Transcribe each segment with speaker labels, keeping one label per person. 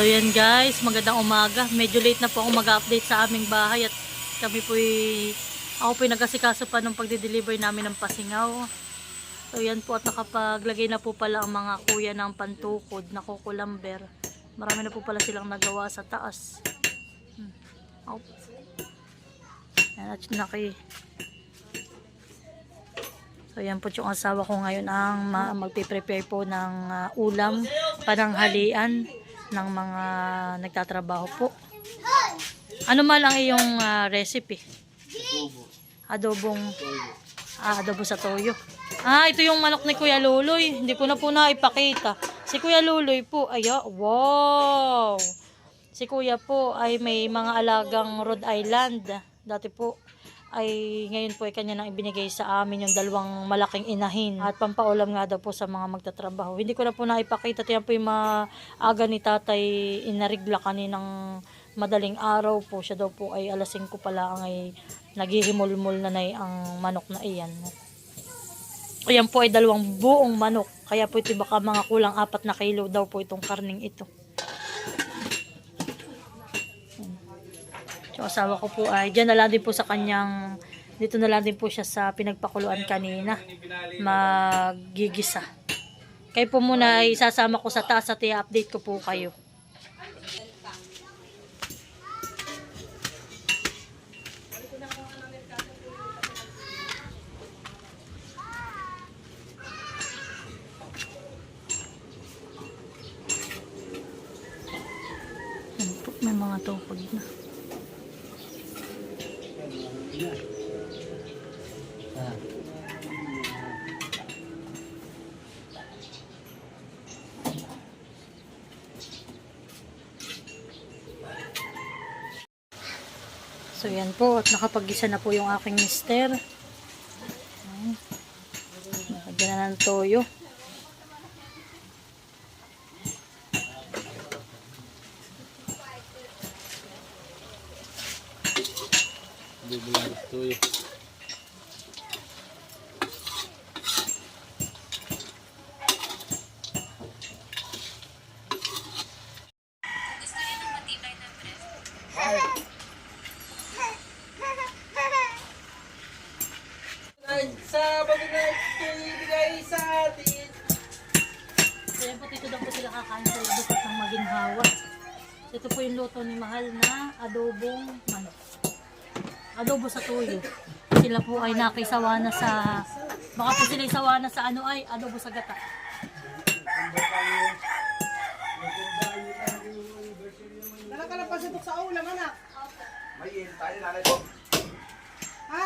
Speaker 1: So yan guys, magandang umaga. Medyo late na po ako mag-update sa aming bahay at kami po ako po nag-asikaso pa nung pagde-deliver namin ng pasingaw. So yan po at nakapaglagay na po pala ang mga kuya ng pantukod na kukulamber. Marami na po pala silang nagawa sa taas. Hmm. Po. Yan at naki. So yan po yung asawa ko ngayon ang ma- magpiprepare po ng ah, ulam, pananghalian ng mga nagtatrabaho po. Ano man ang iyong ah, recipe? Adobong ah, adobo sa toyo. Ah, ito yung manok ni Kuya Luloy. Hindi ko na po naipakita. Si Kuya Luloy po, ay ah, wow! Si Kuya po ay may mga alagang Rhode Island. Dati po ay ngayon po ay kanya nang ibinigay sa amin yung dalawang malaking inahin at pampaulam nga daw po sa mga magtatrabaho. Hindi ko na po naipakita. Yan po yung mga aga ni tatay inarigla kaninang madaling araw po. Siya daw po ay alas 5 pa lang ay naghihimulmul na na ang manok na iyan. Ayan po ay dalawang buong manok. Kaya po ito baka mga kulang apat na kilo daw po itong karning ito. Yung asawa ko po ay dyan na lang din po sa kanyang dito na lang din po siya sa pinagpakuluan kanina magigisa. Kayo po muna ay isasama ko sa taas at i-update ko po kayo. May mga tukod na. Yan po, at nakapag-gisa na po yung aking mister. Nakagyan na ng toyo. Daw po sila kakain sa labas at ng maging hawa. Ito po yung luto ni Mahal na adobong manok. Adobo sa tuyo. Sila po ay nakisawa na sa, baka po sila isawa na sa ano ay, adobo sa gata.
Speaker 2: Dala ka lang pasitok sa ulam, anak.
Speaker 3: May tayo nanay ko.
Speaker 2: Ha?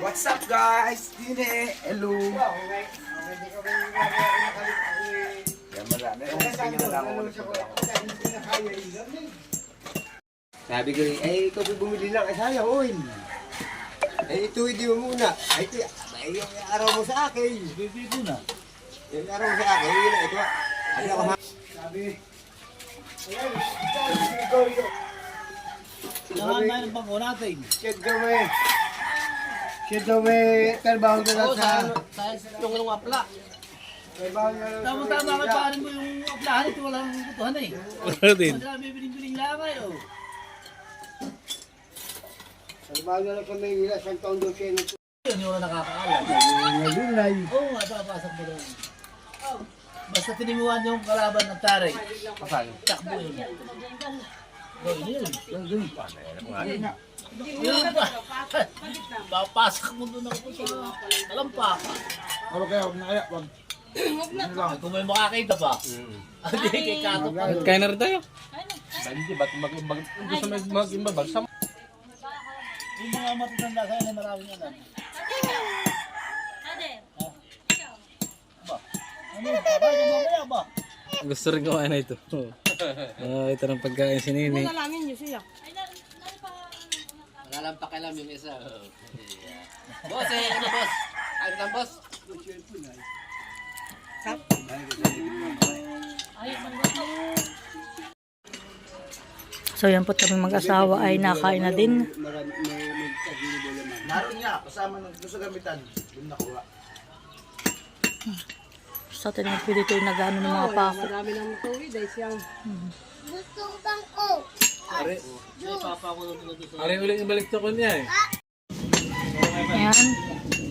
Speaker 3: What's up guys? Dine, hello. Lang ako.
Speaker 4: Sabi ko, eh, ikaw po bumili lang. Eh, sayang, oy. Eh, ito, hindi mo muna. Ay, ito, ay, yung araw mo sa akin. Bibili ko na. Yung araw mo sa akin, yun ito. Ay, ako ha. Sabi.
Speaker 5: Saan ba yung bangko natin?
Speaker 4: Siyad Siyad kami. Trabaho ko na sa...
Speaker 5: Yung yung apla.
Speaker 4: Trabaho ko na
Speaker 5: Tama-tama ka pa mo yung aplahan ito. Walang kutuhan eh. Wala din. Wala bibiling-biling lamay oh.
Speaker 4: Trabaho na kami. Wala sa taon doon siya.
Speaker 5: Yun yung nakakaalam.
Speaker 4: Nagulay.
Speaker 5: Oo nga, papasok mo doon. Basta tinimuan yung kalaban ng taray. Takbo yun. Oh, yun. Yun pa. Papasok mo doon ako sa talampak.
Speaker 4: Ano kaya? Huwag na kaya. Huwag.
Speaker 5: Kung may makakita pa. Hindi, kay Kato pa.
Speaker 6: Kaya na rin tayo. Hindi, ba't mag, mag, gusto mag, mag, mag, sa
Speaker 5: Yung mga matatanda sa inyo, maraming alam. Ba? Ano?
Speaker 6: Gusto rin kumain na ito. Ah, ito ng pagkain si Nini.
Speaker 2: Nalamin niyo siya.
Speaker 5: Wala lang pakialam yung isa. boss, eh, ano boss? Ayos lang boss.
Speaker 1: So yan po kaming mag-asawa ay nakain na din.
Speaker 5: Naroon nga, kasama ng gusto gamitan. Doon nakuha.
Speaker 1: Sa atin ang pwede ito yung nag-ano ng mga pako.
Speaker 2: Marami ng tuwid ay siyang.
Speaker 6: Ari ulit yung balik ko niya eh.
Speaker 1: Ayan.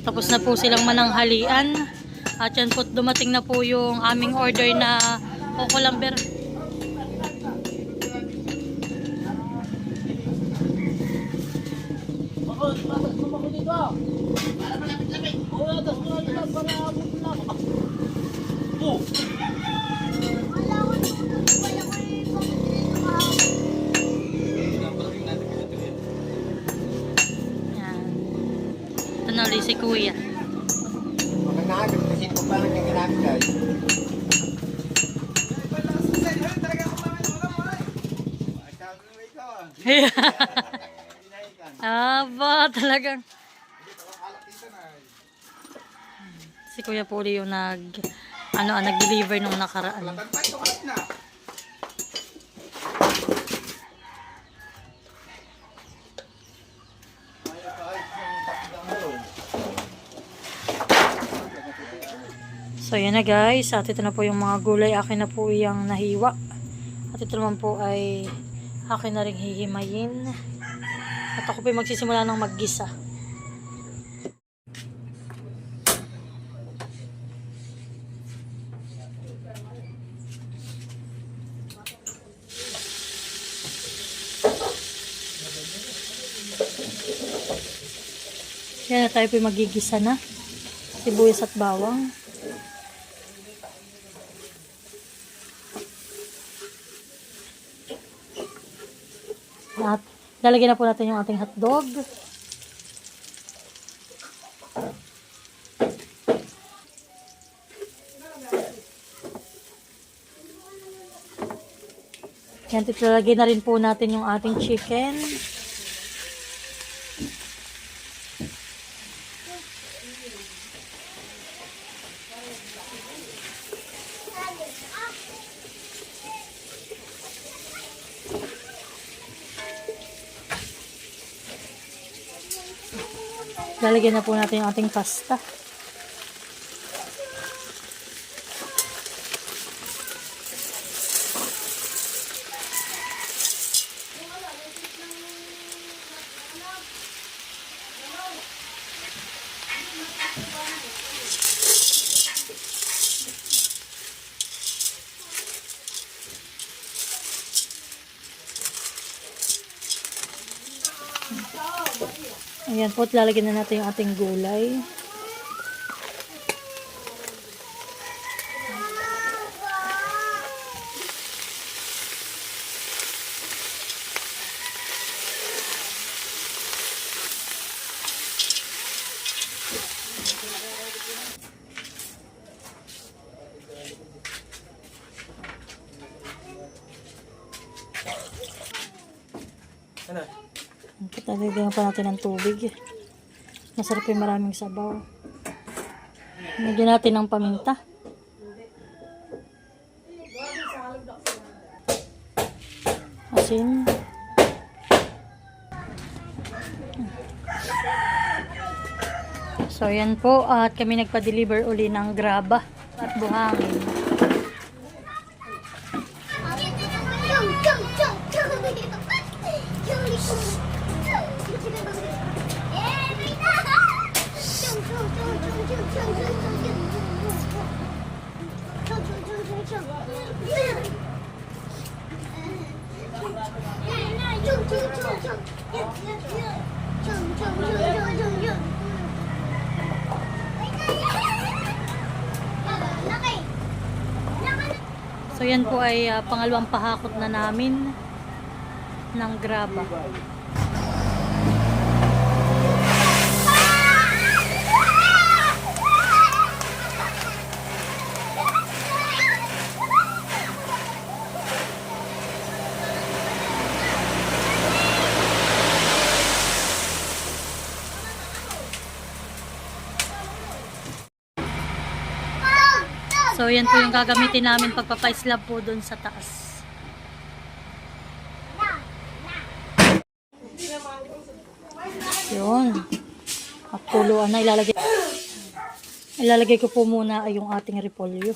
Speaker 1: Tapos na po silang mananghalian. At yan po dumating na po yung aming order na Coco Lamber. Ayan. Kuya.
Speaker 4: Magandang kasi kung paano yung ginamit ay.
Speaker 1: Aba, talagang. Si Kuya Puli yung nag ano, nag-deliver nung nakaraan. So yan na guys, at ito na po yung mga gulay, akin na po yung nahiwa. At ito naman po ay akin na rin hihimayin. At ako po magsisimula ng maggisa. Yan na tayo po magigisa na. Sibuyas at bawang. At lalagyan na po natin yung ating hotdog. Yan, tilalagay na rin po natin yung ating chicken. Lalagyan na po natin yung ating pasta. At lalagyan na natin yung ating gulay. Lalagyan pa natin ng tubig. Masarap yung maraming sabaw. Lagyan natin ng paminta. Asin. So yan po at kami nagpa-deliver uli ng graba at buhangin. So yan po ay ah, pangalawang pahakot na namin ng graba. So, yan po yung gagamitin namin pagpapaislab po doon sa taas. Yun. At kuluan na ilalagay. Ilalagay ko po muna ay yung ating repolyo.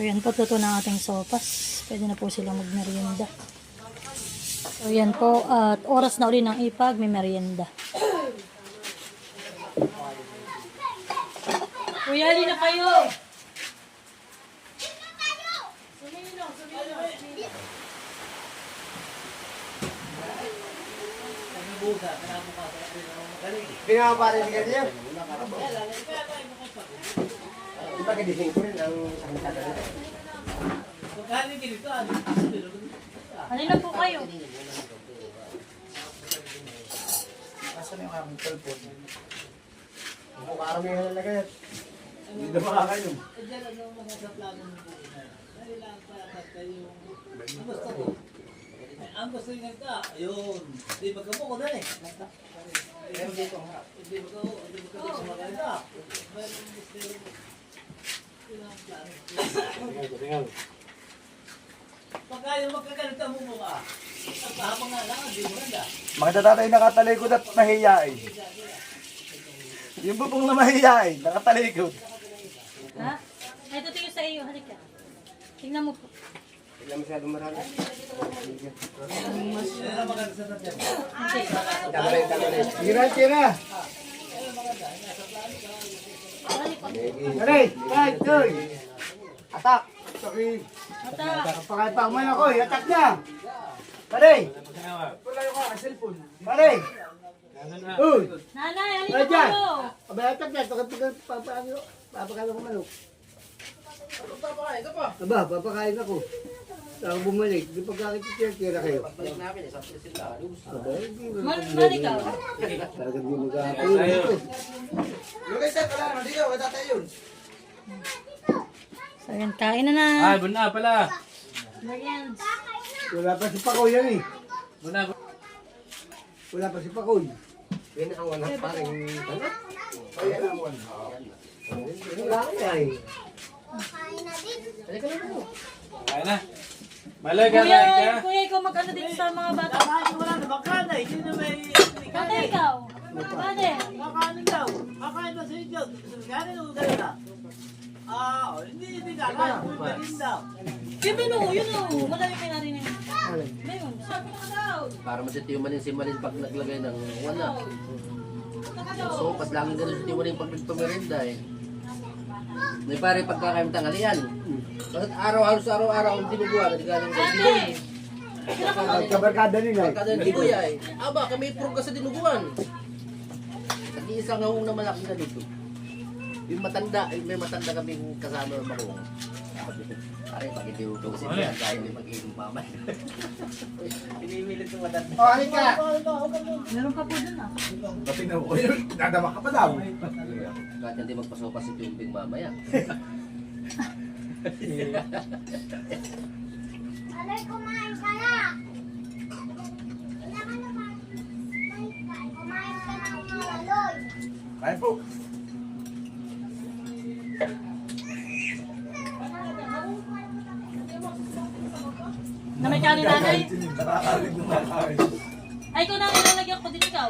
Speaker 1: So yan po, tuto ng ating sopas. Pwede na po silang magmerienda. So yan po, at oras na uli ng ipag, may merienda. Kuya, di na kayo!
Speaker 4: Pinapapare si Ganyan. Di ba kadising ko rin ang ang tagal nito?
Speaker 1: Halina po kayo.
Speaker 5: Asan yung aking cellphone?
Speaker 4: Kung karami nga nalagay.
Speaker 5: Hindi na makakayo. Ang gusto yung nagka, ayun. Hindi ba ka mo ko dali? Meron dito ang harap. Hindi ba ka mo, hindi ba ka mo maganda? Pagka yung magkakalita mo mo ka, habang nga lang, hindi mo ganda.
Speaker 3: Mga tatay nakatalikod at mahiyain. Yung bubong na mahiyain, nakatalikod.
Speaker 1: Ha? Ito tingin sa iyo. Halika. Tingnan mo po.
Speaker 4: Wala masyadong marami.
Speaker 5: Maganda sa tatyan.
Speaker 1: Okay.
Speaker 4: Tamarin, tamarin.
Speaker 3: Tira, tira. Aray, ay, toy. Atak. Sorry.
Speaker 1: Mata.
Speaker 3: Pakay pa man ako, atak na. Aray. Aray. Uy,
Speaker 1: Nanay,
Speaker 3: Ay, dyan.
Speaker 1: kayo.
Speaker 3: abay atak na. Papakano ko manok.
Speaker 2: Papakain ka pa.
Speaker 3: Aba, papakain ako. Saka bumalik. Di pagkakit tira kayo.
Speaker 2: Balik namin eh. Sa sila.
Speaker 3: Aba, hindi mo.
Speaker 1: Man, halika.
Speaker 3: Talagang di.
Speaker 2: Yung kay Seth, wala naman dito. Wala tayo yun.
Speaker 1: So yan, kain na na.
Speaker 6: Ay, buna pala.
Speaker 1: Ayan.
Speaker 3: Wala pa si Pakoy yan eh.
Speaker 6: Buna.
Speaker 3: Wala pa si Pakoy.
Speaker 4: Yan ang wanak paring ano?
Speaker 3: Wala ka eh.
Speaker 6: Kaya na. Malay ka, kain ka.
Speaker 1: Kuya, kuya, ikaw mag-ano dito sa mga bata.
Speaker 5: Kakain wala na makana, hindi na may...
Speaker 1: Tata, ikaw. Bade.
Speaker 5: Kakain daw. Kakain ba sa inyo? Kakain o ganun na? Ah, oh, hindi, hindi kakain. Pwede daw.
Speaker 1: Yung menu, yun o. Madami kayo narinig. Meron. Sabi ko na daw.
Speaker 2: Para masitiumanin si Malin pag naglagay ng wala. So, pas laging ganun si Tiwaling pag nagpamerenda eh. May pare pagkakain tanghalian. Bakit araw-araw sa araw-araw ang dinuguan, ganun sa dinuguan.
Speaker 3: Kabarkada nila eh.
Speaker 2: Kada hindi ko ay, aba kami purog ka sa dinuguan. Nag-iisa nga hong na malaki na dito. Yung matanda, eh, may matanda kaming kasama ng makuha. Pare, pag hindi ko kasi niya, dahil may mag-inom mamay. Pinimilit ng matanda.
Speaker 3: Oh, halika.
Speaker 1: Meron pa po dun ah.
Speaker 3: Pati na ko yun. Dadama ka pa daw.
Speaker 2: Kahit hindi magpasopa si Pimping mamaya.
Speaker 7: Alay, kumain ka na! Kailangan naman. Kumain ka na ng mawaloy.
Speaker 3: Kaya po.
Speaker 1: Na may kanin nanay.
Speaker 3: Nakakalig ng nakakalig.
Speaker 1: Ay, ikaw na ang nilalagyan ko din ikaw.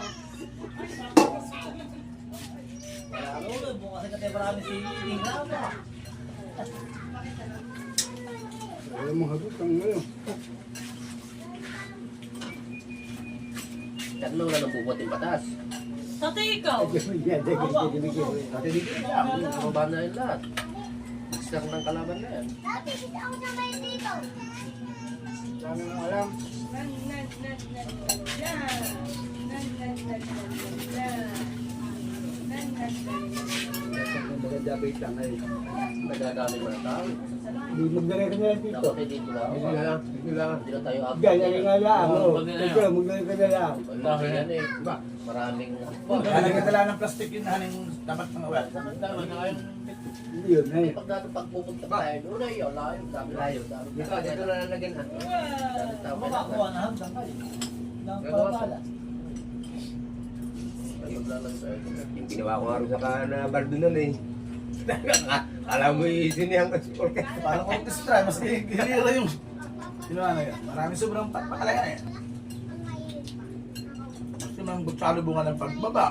Speaker 5: Ulo, bukas ka tayo marami sa hindi na ba?
Speaker 3: Wala mong hagot ang ano.
Speaker 2: Tatlo na nang bubot yung batas.
Speaker 1: Tata, ikaw.
Speaker 3: Yan, dagay, dagay, dagay.
Speaker 2: Natitigil lang. Bumaba na yun lahat. Isang ng kalaban na yan.
Speaker 7: Dati kita ako sabay dito.
Speaker 3: Dami mong alam. Maganda bait lang ay.
Speaker 2: Nagdadami mo ng tao.
Speaker 3: Hindi maglagay ka na lang dito.
Speaker 2: Dapat hindi dito lang.
Speaker 3: Hindi na lang. Lang.
Speaker 2: Na tayo up.
Speaker 3: Ganyan nga lang.
Speaker 5: Maglagay
Speaker 3: Ito, maglagay ka na lang.
Speaker 2: Dami yan eh. Maraming
Speaker 3: Lalagyan ka lang ng plastic yun na haning dapat mga wala.
Speaker 5: Tama na kayo.
Speaker 3: Hindi yun eh.
Speaker 2: Pag dati pag pupunta tayo, doon ay yun, layo, dami layo, dami
Speaker 4: Dito, dito na
Speaker 2: dami tao.
Speaker 5: Makakuha na
Speaker 2: ka.
Speaker 5: pabala.
Speaker 2: Ay, maglalag tayo.
Speaker 4: Yung ginawa ko nga rin sa kana bardo nun eh. Alam mo yung siniyang kasi orkestra.
Speaker 3: Parang orchestra, mas hilira yung na yan. Marami sobrang patpakalaga na yan. Mas yung butsalo bunga ng pagbaba.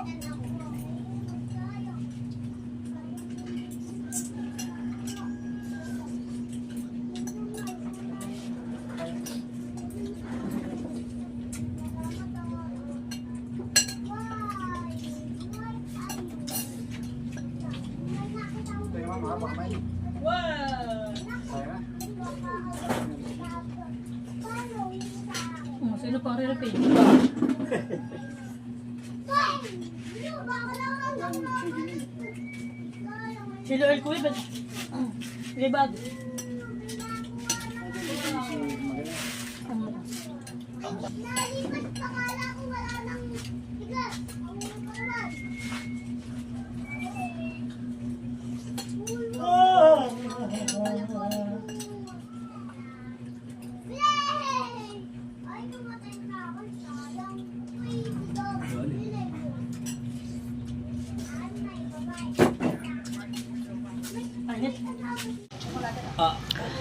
Speaker 1: Sino pang re-repeat? Silo el kuwi ba? Libag.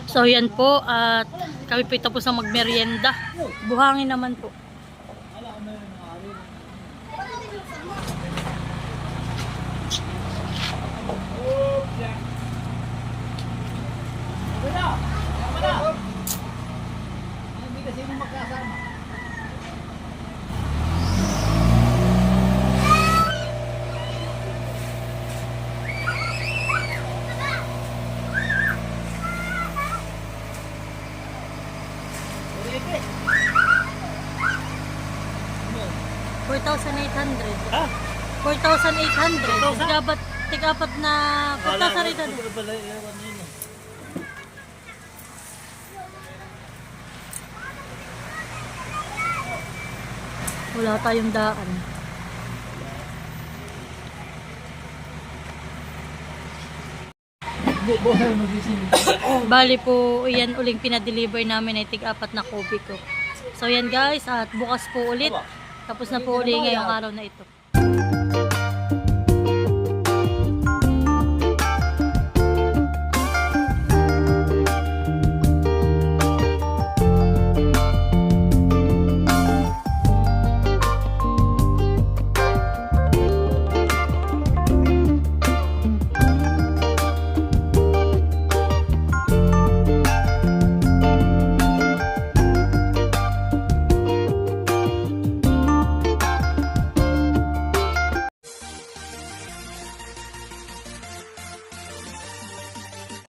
Speaker 1: So yan po at kami po tapos na magmerienda. Buhangin naman po. 4,800. Ha? 4,800. 4,000? Tigapat, tigapat na
Speaker 5: 4,800. pala iwan yun eh.
Speaker 1: Wala tayong daan.
Speaker 5: Buhay magising.
Speaker 1: Bali po, yan uling pinadeliver namin ay tig-apat na kopi ko. So yan guys, at bukas po ulit. Tapos na po uli ngayong araw na ito.